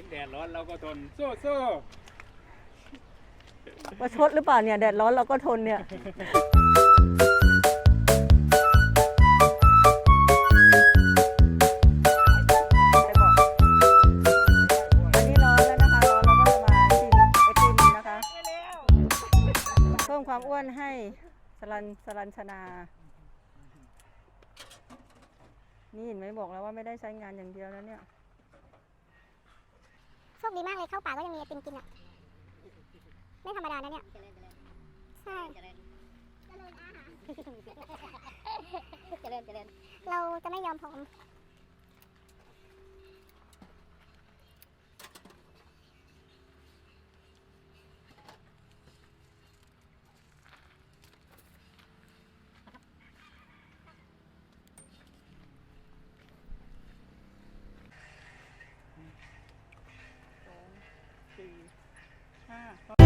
ถึงแดดร้อนเราก็ทนสู้สู้ประชดหรือเปล่าเนี่ยแดดร้อนเราก็ทนเนี่ยไปบอกอันนี้ร้อนแล้วนะคะร้อนเราก็จะมาชิมไอติมนะคะเพิ่มความอ้วนให้สลันสลันชนา นี่เห็นไหมบอกแล้วว่าไม่ได้ใช้งานอย่างเดียวแล้วเนี่ย คดีมากเลยเข้าป่าก็ยังมีไอติมกินอะ ไม่ธรรมดานะเนี่ย ใช่ เจริญเจริญอาหารเจริญเจริญเราจะไม่ยอมผอม สี่ห้า